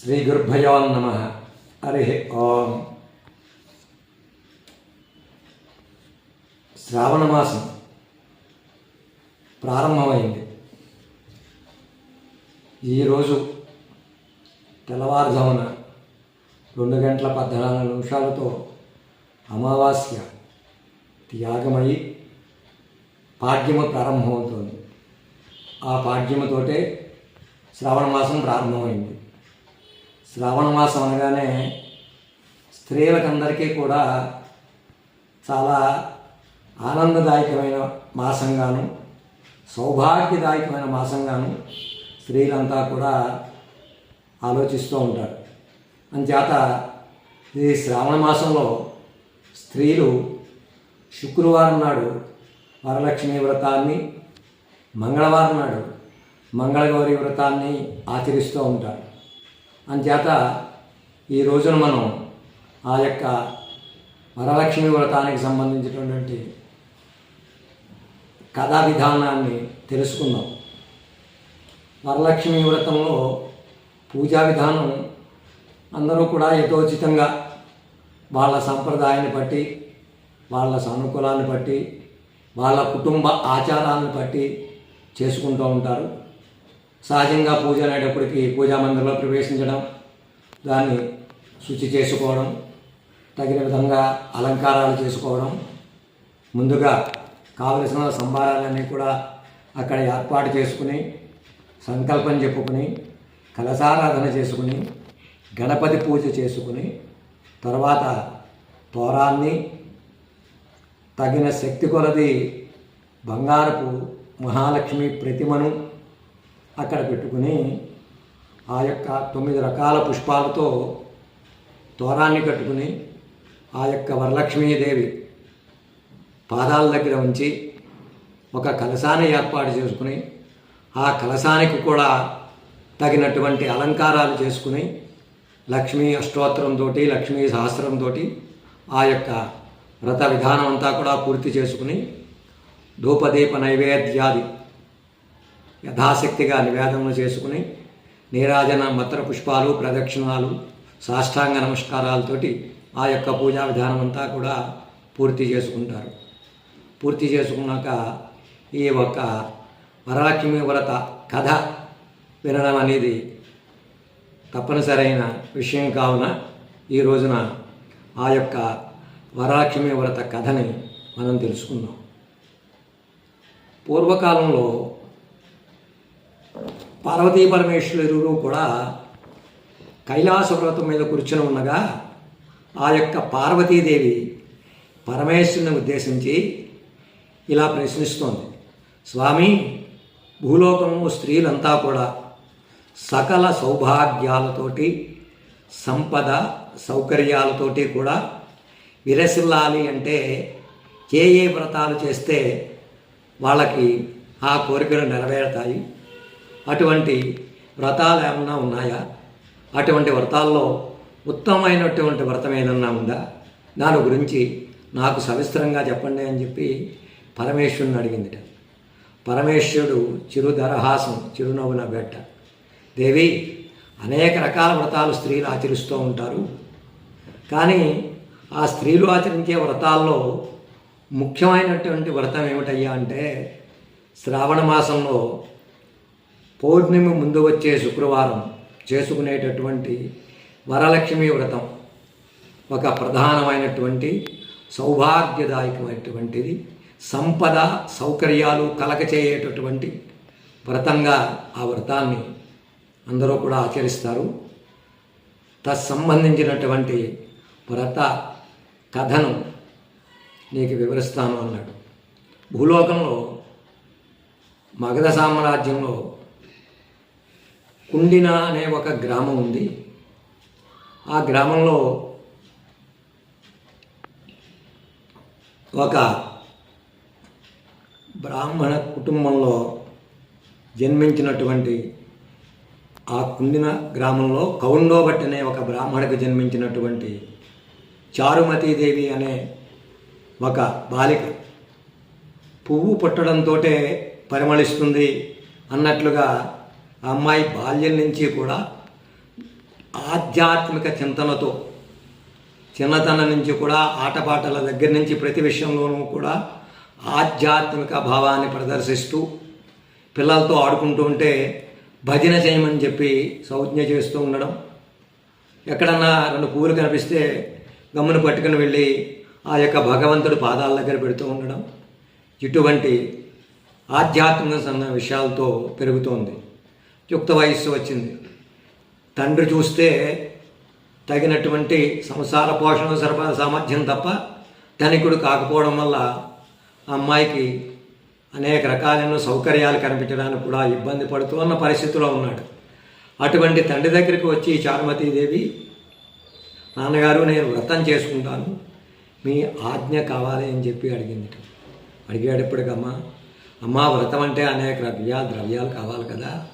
శ్రీ గురుభయో నమ. హరి ఓం. శ్రావణ మాసం ప్రారంభమైంది. ఈరోజు తెల్లవారుజామున రెండు గంటల పద్నాలుగు నిమిషాలతో అమావాస్య త్యాగమై పాడ్యము ప్రారంభమవుతోంది. ఆ పాడ్యముతోటే శ్రావణ మాసం ప్రారంభమైంది. శ్రావణ మాసం అనగానే స్త్రీలకందరికీ కూడా చాలా ఆనందదాయకమైన మాసంగాను సౌభాగ్యదాయకమైన మాసంగాను స్త్రీలంతా కూడా ఆలోచిస్తూ ఉంటారు. అంచేత ఈ శ్రావణ మాసంలో స్త్రీలు శుక్రవారం నాడు వరలక్ష్మి వ్రతాన్ని మంగళవారం నాడు మంగళగౌరి వ్రతాన్ని ఆచరిస్తూ ఉంటారు. అంచేత ఈ రోజున మనం ఆ యొక్క వరలక్ష్మి వ్రతానికి సంబంధించినటువంటి కథా విధానాన్ని తెలుసుకుందాం. వరలక్ష్మి వ్రతంలో పూజా విధానం అందరూ కూడా యథోచితంగా వాళ్ళ సంప్రదాయాన్ని బట్టి వాళ్ళ సానుకూలాన్ని బట్టి వాళ్ళ కుటుంబ ఆచారాలను బట్టి చేసుకుంటూ ఉంటారు. సహజంగా పూజ అనేటప్పటికి పూజా మందిరంలో ప్రవేశించడం దాన్ని శుచి చేసుకోవడం తగిన విధంగా అలంకారాలు చేసుకోవడం ముందుగా కావలసిన సంభారాలన్నీ కూడా అక్కడ ఏర్పాటు చేసుకుని సంకల్పం చెప్పుకుని కలశారాధన చేసుకుని గణపతి పూజ చేసుకుని తర్వాత తోరాన్ని తగిన శక్తి కొలది బంగారపు మహాలక్ష్మి ప్రతిమను అక్కడ పెట్టుకుని ఆ యొక్క తొమ్మిది రకాల పుష్పాలతో తోరాన్ని కట్టుకుని ఆ యొక్క వరలక్ష్మీదేవి పాదాల దగ్గర ఉంచి ఒక కలశాన్ని ఏర్పాటు చేసుకుని ఆ కలశానికి కూడా తగినటువంటి అలంకారాలు చేసుకుని లక్ష్మీ అష్టోత్తరంతో లక్ష్మీ సహస్రంతో ఆ యొక్క వ్రత విధానం అంతా కూడా పూర్తి చేసుకుని ధూపదీప నైవేద్యాది యథాశక్తిగా నివేదనలు చేసుకుని నీరాజన మత్ర పుష్పాలు ప్రదక్షిణాలు సాష్టాంగ నమస్కారాలతోటి ఆ యొక్క పూజా విధానం అంతా కూడా పూర్తి చేసుకుంటారు. పూర్తి చేసుకున్నాక ఈ ఒక వరలక్ష్మి వ్రత కథ వినడం అనేది తప్పనిసరైన విషయం కావున ఈ రోజున ఆ యొక్క వరలక్ష్మి వ్రత కథని మనం తెలుసుకుందాం. పూర్వకాలంలో పార్వతీ పరమేశ్వరులు కూడా కైలాస వ్రతం మీద కూర్చుని ఉండగా ఆ యొక్క పార్వతీదేవి పరమేశ్వరుని ఉద్దేశించి ఇలా ప్రశ్నిస్తోంది. స్వామి భూలోకము స్త్రీలంతా కూడా సకల సౌభాగ్యాలతోటి సంపద సౌకర్యాలతోటి కూడా విరసిల్లాలి అంటే ఏ ఏ వ్రతాలు చేస్తే వాళ్ళకి ఆ కోరికలు నెరవేరుతాయి? అటువంటి వ్రతాలు ఏమన్నా ఉన్నాయా? అటువంటి వ్రతాల్లో ఉత్తమమైనటువంటి వ్రతం ఏదన్నా ఉందా? దాని గురించి నాకు సవిస్తరంగా చెప్పండి అని చెప్పి పరమేశ్వరుని అడిగిందిట. పరమేశ్వరుడు చిరుదరహాసం చిరునవ్వున బెట్ట దేవి అనేక రకాల వ్రతాలు స్త్రీలు ఆచరిస్తూ ఉంటారు. కానీ ఆ స్త్రీలు ఆచరించే వ్రతాల్లో ముఖ్యమైనటువంటి వ్రతం ఏమిటయ్యా అంటే శ్రావణ మాసంలో పౌర్ణమి ముందు వచ్చే శుక్రవారం చేసుకునేటటువంటి వరలక్ష్మి వ్రతం. ఒక ప్రధానమైనటువంటి సౌభాగ్యదాయకమైనటువంటిది. సంపద సౌకర్యాలు కలగచేయేటటువంటి వ్రతంగా ఆ వ్రతాన్ని అందరూ కూడా ఆచరిస్తారు. తత్సంబంధించినటువంటి వ్రత కథను నీకు వివరిస్తాను అన్నాడు. భూలోకంలో మగధ సామ్రాజ్యంలో కుండిన అనే ఒక గ్రామం ఉంది. ఆ గ్రామంలో ఒక బ్రాహ్మణ కుటుంబంలో జన్మించినటువంటి ఆ కుండిన గ్రామంలో కౌండోభట్ అనే ఒక బ్రాహ్మణకు జన్మించినటువంటి చారుమతీదేవి అనే ఒక బాలిక. పువ్వు పుట్టడంతో పరిమళిస్తుంది అన్నట్లుగా అమ్మాయి బాల్యం నుంచి కూడా ఆధ్యాత్మిక చింతనతో చిన్నతనం నుంచి కూడా ఆటపాటల దగ్గర నుంచి ప్రతి విషయంలోనూ కూడా ఆధ్యాత్మిక భావాన్ని ప్రదర్శిస్తూ పిల్లలతో ఆడుకుంటూ ఉంటే భజన చేయమని చెప్పి సౌజ్ఞ చేస్తూ ఉండడం. ఎక్కడన్నా రెండు పూలు కనిపిస్తే గమ్మును పట్టుకుని వెళ్ళి ఆ యొక్క భగవంతుడి పాదాల దగ్గర పెడుతూ ఉండడం ఇటువంటి ఆధ్యాత్మిక సన్న విషయాలతో పెరుగుతోంది. యుక్త వయస్సు వచ్చింది. తండ్రి చూస్తే తగినటువంటి సంసార పోషణ సరఫరా సామర్థ్యం తప్ప ధనికుడు కాకపోవడం వల్ల అమ్మాయికి అనేక రకాలైన సౌకర్యాలు కనిపించడానికి కూడా ఇబ్బంది పడుతూ ఉన్న పరిస్థితిలో ఉన్నాడు. అటువంటి తండ్రి దగ్గరికి వచ్చి చారుమతీదేవి నాన్నగారు నేను వ్రతం చేసుకుంటాను. మీ ఆజ్ఞ కావాలి అని చెప్పి అడిగింది అడిగాడు ఇప్పటికమ్మా అమ్మా వ్రతం అంటే అనేక ద్రవ్య ద్రవ్యాలు కావాలి కదా.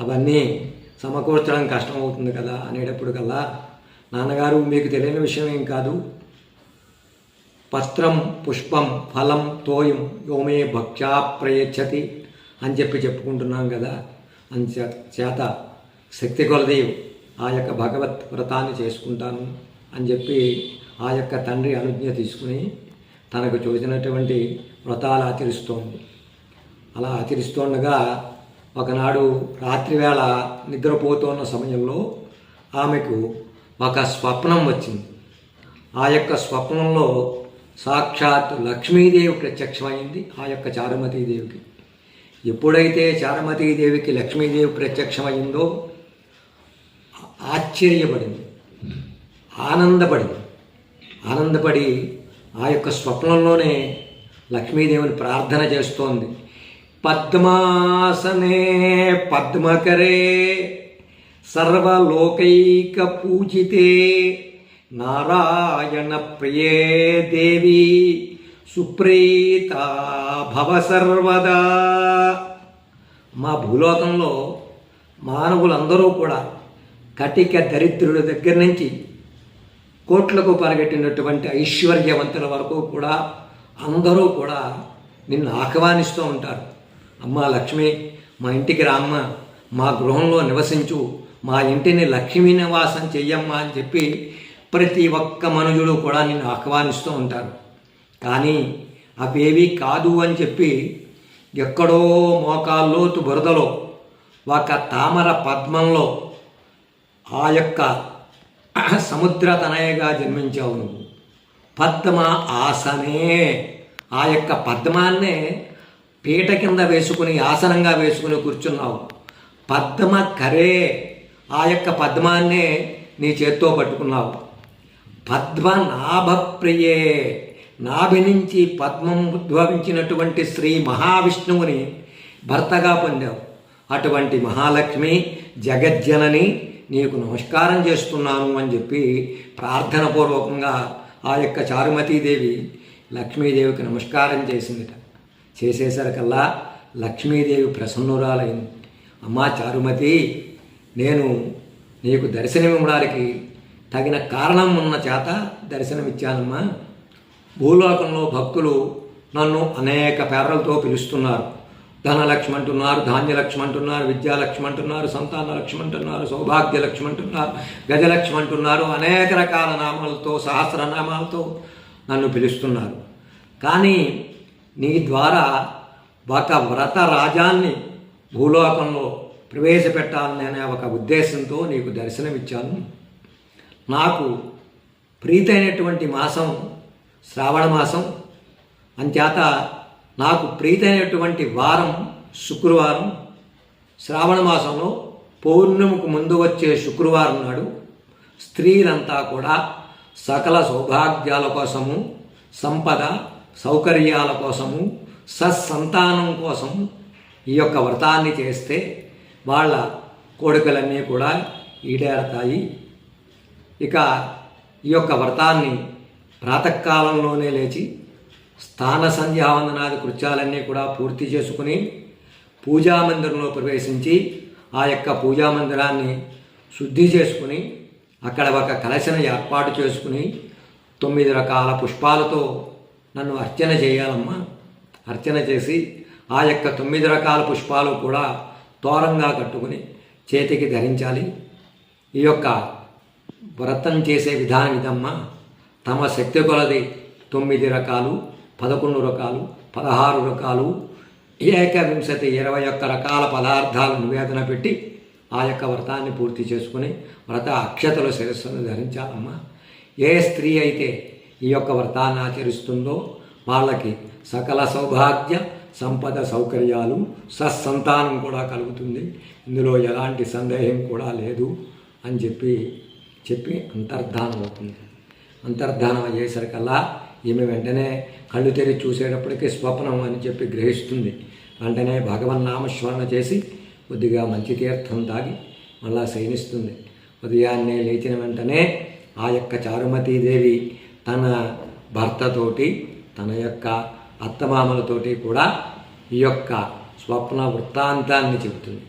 అవన్నీ సమకూర్చడం కష్టం అవుతుంది కదా అనేటప్పుడు కల్లా నాన్నగారు మీకు తెలియని విషయం ఏం కాదు. పత్రం పుష్పం ఫలం తోయం యోమే భక్ష్యా ప్రయచ్చతి అని చెప్పి చెప్పుకుంటున్నాం కదా. అని చేత శక్తి కొలది ఆ యొక్క భగవత్ వ్రతాన్ని చేసుకుంటాను అని చెప్పి ఆ యొక్క తండ్రి అనుజ్ఞ తీసుకుని తనకు చూసినటువంటి వ్రతాలు ఆచరిస్తోంది. అలా ఆచరిస్తుండగా ఒకనాడు రాత్రివేళ నిద్రపోతున్న సమయంలో ఆమెకు ఒక స్వప్నం వచ్చింది. ఆ యొక్క స్వప్నంలో సాక్షాత్ లక్ష్మీదేవి ప్రత్యక్షమైంది ఆ యొక్క చారుమతీదేవికి. ఎప్పుడైతే చారుమతీదేవికి లక్ష్మీదేవి ప్రత్యక్షమైందో ఆశ్చర్యపడింది ఆనందపడింది. ఆనందపడి ఆ యొక్క స్వప్నంలోనే లక్ష్మీదేవిని ప్రార్థన చేస్తోంది. పద్మాసనే పద్మకరే సర్వలోకైక పూజితే నారాయణ ప్రియే దేవి సుప్రీత భవ సర్వదా. మా భూలోకంలో మానవులందరూ కూడా కటిక దరిద్రుడి దగ్గర నుంచి కోట్లకు పరగెట్టినటువంటి ఐశ్వర్యవంతుల వరకు కూడా అందరూ కూడా నిన్ను ఆహ్వానిస్తూ ఉంటారు. అమ్మా లక్ష్మి మా ఇంటికి రామ్మ. మా గృహంలో నివసించు. మా ఇంటిని లక్ష్మీ నివాసం చెయ్యమ్మా అని చెప్పి ప్రతి ఒక్క మనుజుడు కూడా నిన్ను ఆహ్వానిస్తూ ఉంటారు. కానీ అవేవి కాదు అని చెప్పి ఎక్కడో మోకాల్లోతు బురదలో ఒక తామర పద్మంలో ఆ యొక్క సముద్ర తనయగా జన్మించావు నువ్వు. పద్మ ఆసనే. ఆ యొక్క పద్మాన్నే పీట కింద వేసుకుని ఆసనంగా వేసుకుని కూర్చున్నావు. పద్మ కరే ఆ యొక్క పద్మాన్నే నీ చేత్తో పట్టుకున్నావు. పద్మనాభప్రియే నాభి నుంచి పద్మం ఉద్భవించినటువంటి శ్రీ మహావిష్ణువుని భర్తగా పొందావు. అటువంటి మహాలక్ష్మి జగజ్జనని నీకు నమస్కారం చేస్తున్నాను అని చెప్పి ప్రార్థనపూర్వకంగా ఆ యొక్క చారుమతీదేవి లక్ష్మీదేవికి నమస్కారం చేసిందిట. చేసేసరికల్లా లక్ష్మీదేవి ప్రసన్నురాలైంది. అమ్మా చారుమతి నేను నీకు దర్శనమివ్వడానికి తగిన కారణం ఉన్న చేత దర్శనమిచ్చానమ్మా భూలోకంలో భక్తులు నన్ను అనేక పేర్లతో పిలుస్తున్నారు. ధనలక్ష్మి అంటున్నారు ధాన్యలక్ష్మి అంటున్నారు విద్యాలక్ష్మి అంటున్నారు సంతాన లక్ష్మి అంటున్నారు సౌభాగ్య లక్ష్మి అంటున్నారు గజలక్ష్మి అంటున్నారు అనేక రకాల నామాలతో సహస్రనామాలతో నన్ను పిలుస్తున్నారు. కానీ నీ ద్వారా ఒక వ్రత రాజాన్ని భూలోకంలో ప్రవేశపెట్టాలని అనే ఒక ఉద్దేశంతో నీకు దర్శనమిచ్చాను. నాకు ప్రీతైనటువంటి మాసం శ్రావణ మాసం. అంచేత నాకు ప్రీతైనటువంటి వారం శుక్రవారం. శ్రావణ మాసంలో పౌర్ణమికి ముందు వచ్చే శుక్రవారం నాడు స్త్రీలంతా కూడా సకల సౌభాగ్యాల కోసము సంపద సౌకర్యాల కోసము సత్సంతానం కోసం ఈ యొక్క వ్రతాన్ని చేస్తే వాళ్ళ కోరికలన్నీ కూడా ఈడేరతాయి. ఇక ఈ యొక్క వ్రతాన్ని ప్రాతకాలంలోనే లేచి స్థాన సంధ్యావందనాది కృత్యాలన్నీ కూడా పూర్తి చేసుకుని పూజా మందిరంలో ప్రవేశించి ఆ యొక్క పూజా మందిరాన్ని శుద్ధి చేసుకుని అక్కడ ఒక కలశను ఏర్పాటు చేసుకుని తొమ్మిది రకాల పుష్పాలతో నన్ను అర్చన చేయాలమ్మా. అర్చన చేసి ఆ యొక్క తొమ్మిది రకాల పుష్పాలు కూడా తోరంగా కట్టుకుని చేతికి ధరించాలి. ఈ యొక్క వ్రతం చేసే విధానం ఇదమ్మా. తమ శక్తి కొలది తొమ్మిది రకాలు పదకొండు రకాలు పదహారు రకాలు ఏకవింశతి ఇరవై ఒక్క రకాల పదార్థాలు నివేదన పెట్టి ఆ యొక్క వ్రతాన్ని పూర్తి చేసుకుని వ్రత అక్షతలు శిరస్సును ధరించాలమ్మా. ఏ స్త్రీ అయితే ఈ యొక్క వ్రతాన్ని ఆచరిస్తుందో వాళ్ళకి సకల సౌభాగ్య సంపద సౌకర్యాలు సత్సంతానం కూడా కలుగుతుంది. ఇందులో ఎలాంటి సందేహం కూడా లేదు అని చెప్పి చెప్పి అంతర్ధానం అవుతుంది. అంతర్ధానం అయ్యేసరికల్లా ఈమె వెంటనే కళ్ళు తెరిచి చూసేటప్పటికీ స్వప్నం అని చెప్పి గ్రహిస్తుంది. వెంటనే భగవన్నామస్మరణ చేసి కొద్దిగా మంచి తీర్థం తాగి మళ్ళా శయనిస్తుంది. ఉదయాన్నే లేచిన వెంటనే ఆ యొక్క చారుమతీదేవి తన భర్తతోటి తన యొక్క అత్తమామలతోటి కూడా ఈ యొక్క స్వప్న వృత్తాంతాన్ని చెబుతుంది.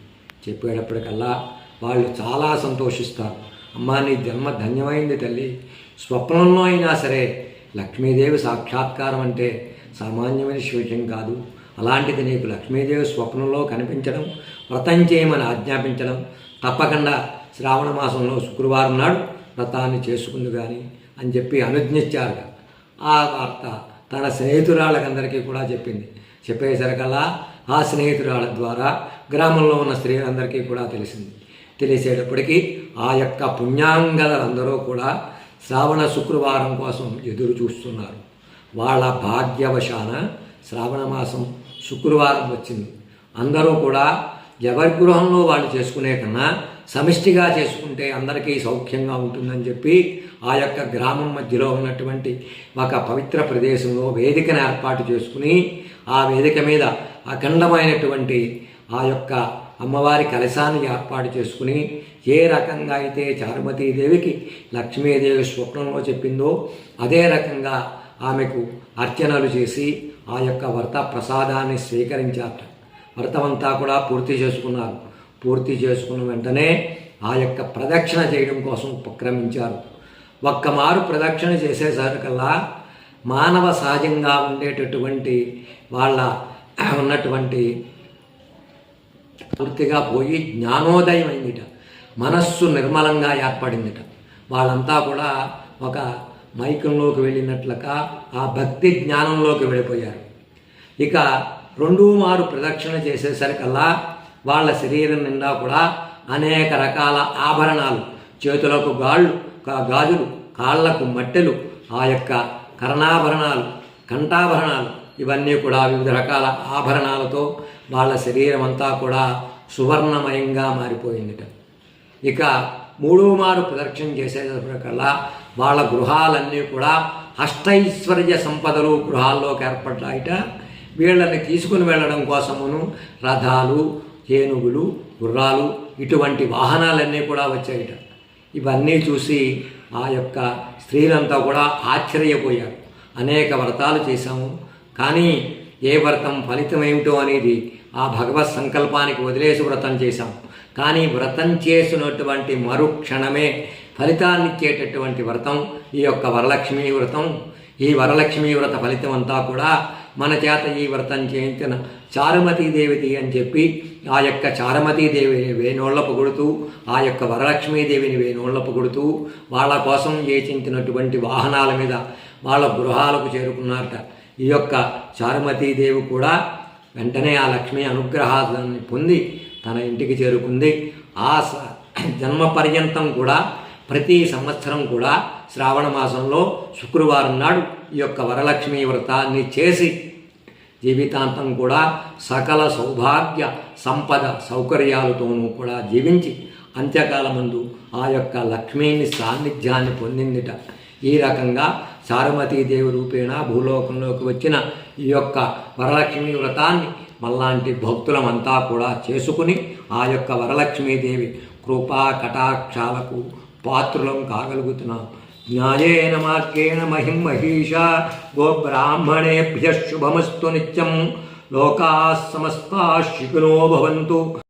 చెప్పేటప్పటికల్లా వాళ్ళు చాలా సంతోషిస్తారు. అమ్మా నీ జన్మ ధన్యమైంది తల్లి. స్వప్నంలో అయినా సరే లక్ష్మీదేవి సాక్షాత్కారం అంటే సామాన్యమైన విషయం కాదు. అలాంటిది నీకు లక్ష్మీదేవి స్వప్నంలో కనిపించడం వ్రతం చేయమని ఆజ్ఞాపించడం తప్పకుండా శ్రావణ మాసంలో శుక్రవారం నాడు వ్రతాన్ని చేసుకుంది కానీ అని చెప్పి అనుజ్ఞించారు ఆ వార్త తన స్నేహితురాళ్ళకందరికీ కూడా చెప్పింది. చెప్పేసరికల్లా ఆ స్నేహితురాళ్ళ ద్వారా గ్రామంలో ఉన్న స్త్రీలందరికీ కూడా తెలిసింది. తెలిసేటప్పటికీ ఆ యొక్క పుణ్యాంగలందరూ కూడా శ్రావణ శుక్రవారం కోసం ఎదురు చూస్తున్నారు. వాళ్ళ భాగ్యవశాన శ్రావణ మాసం శుక్రవారం వచ్చింది. అందరూ కూడా ఎవరి గృహంలో వాళ్ళు చేసుకునే కన్నా సమిష్టిగా చేసుకుంటే అందరికీ సౌఖ్యంగా ఉంటుందని చెప్పి ఆ యొక్క గ్రామం మధ్యలో ఉన్నటువంటి ఒక పవిత్ర ప్రదేశంలో వేదికను ఏర్పాటు చేసుకుని ఆ వేదిక మీద అఖండమైనటువంటి ఆ యొక్క అమ్మవారి కలశాన్ని ఏర్పాటు చేసుకుని ఏ రకంగా అయితే చారుమతీదేవికి లక్ష్మీదేవి స్వప్నంలో చెప్పిందో అదే రకంగా ఆమెకు అర్చనలు చేసి ఆ యొక్క వ్రత ప్రసాదాన్ని స్వీకరించారట. వ్రతమంతా కూడా పూర్తి చేసుకున్నారు. పూర్తి చేసుకున్న వెంటనే ఆ యొక్క ప్రదక్షిణ చేయడం కోసం ఉపక్రమించారు. ఒక్కమారు ప్రదక్షిణ చేసేసరికల్లా మానవ సహజంగా ఉండేటటువంటి వాళ్ళ ఉన్నటువంటి పూర్తిగా పోయి జ్ఞానోదయం అయిందిట. మనస్సు నిర్మలంగా ఏర్పడిందిట. వాళ్ళంతా కూడా ఒక మైకంలోకి వెళ్ళినట్లుగా ఆ భక్తి జ్ఞానంలోకి వెళ్ళిపోయారు. ఇక రెండు మారు ప్రదక్షిణ చేసేసరికల్లా వాళ్ళ శరీరం నిండా కూడా అనేక రకాల ఆభరణాలు చేతులకు గాళ్ళు గాజులు కాళ్ళకు మట్టెలు ఆ యొక్క కర్ణాభరణాలు కంఠాభరణాలు ఇవన్నీ కూడా వివిధ రకాల ఆభరణాలతో వాళ్ళ శరీరం అంతా కూడా సువర్ణమయంగా మారిపోయిందిట. ఇక మూడో మారు ప్రదక్షిణ చేసేటప్పటికల్లా వాళ్ళ గృహాలన్నీ కూడా అష్టైశ్వర్య సంపదలు గృహాల్లోకి ఏర్పడ్డాయిట. వీళ్ళని తీసుకుని వెళ్ళడం కోసమును రథాలు ఏనుగులు గుర్రాలు ఇటువంటి వాహనాలన్నీ కూడా వచ్చాయిట. ఇవన్నీ చూసి ఆ యొక్క స్త్రీలంతా కూడా ఆశ్చర్యపోయారు. అనేక వ్రతాలు చేశాము. కానీ ఏ వ్రతం ఫలితం ఏమిటో అనేది ఆ భగవత్ సంకల్పానికి వదిలేసి వ్రతం చేశాం. కానీ వ్రతం చేసినటువంటి మరుక్షణమే ఫలితాన్ని ఇచ్చేటటువంటి వ్రతం ఈ యొక్క వరలక్ష్మీ వ్రతం. ఈ వరలక్ష్మీ వ్రత ఫలితం అంతా కూడా మన చేత ఈ వ్రతం చేయించిన చారుమతీదేవిది అని చెప్పి ఆ యొక్క చారుమతీదేవిని వేణోళ్ళ పొగుడుతూ ఆ యొక్క వరలక్ష్మీదేవిని వేణోళ్ళ పొగుడుతూ వాళ్ళ కోసం చేసించినటువంటి వాహనాల మీద వాళ్ళ గృహాలకు చేరుకున్నారట. ఈ యొక్క చారుమతీదేవి కూడా వెంటనే ఆ లక్ష్మీ అనుగ్రహాన్ని పొంది తన ఇంటికి చేరుకుంది. ఆ స- జన్మ పర్యంతం కూడా ప్రతి సంవత్సరం కూడా శ్రావణ మాసంలో శుక్రవారం నాడు ఈ యొక్క వరలక్ష్మి వ్రతాన్ని చేసి జీవితాంతం కూడా సకల సౌభాగ్య సంపద సౌకర్యాలతోనూ కూడా జీవించి అంత్యకాలమందు ఆ యొక్క లక్ష్మీని సాన్నిధ్యాన్ని పొందిందిట. ఈ రకంగా సారమతీదేవి రూపేణ భూలోకంలోకి వచ్చిన ఈ యొక్క వరలక్ష్మి వ్రతాన్ని మళ్ళాంటి భక్తులమంతా కూడా చేసుకుని ఆ యొక్క వరలక్ష్మీదేవి కృపా కటాక్షాలకు పాత్రులం కాగలుగుతున్నాం. ज्ञानेन मार्गेण महिम महिषा गोब्राह्मणेभ्यः शुभमस्तु नित्यं लोकाः समस्ताः शिखिनो भवन्तु।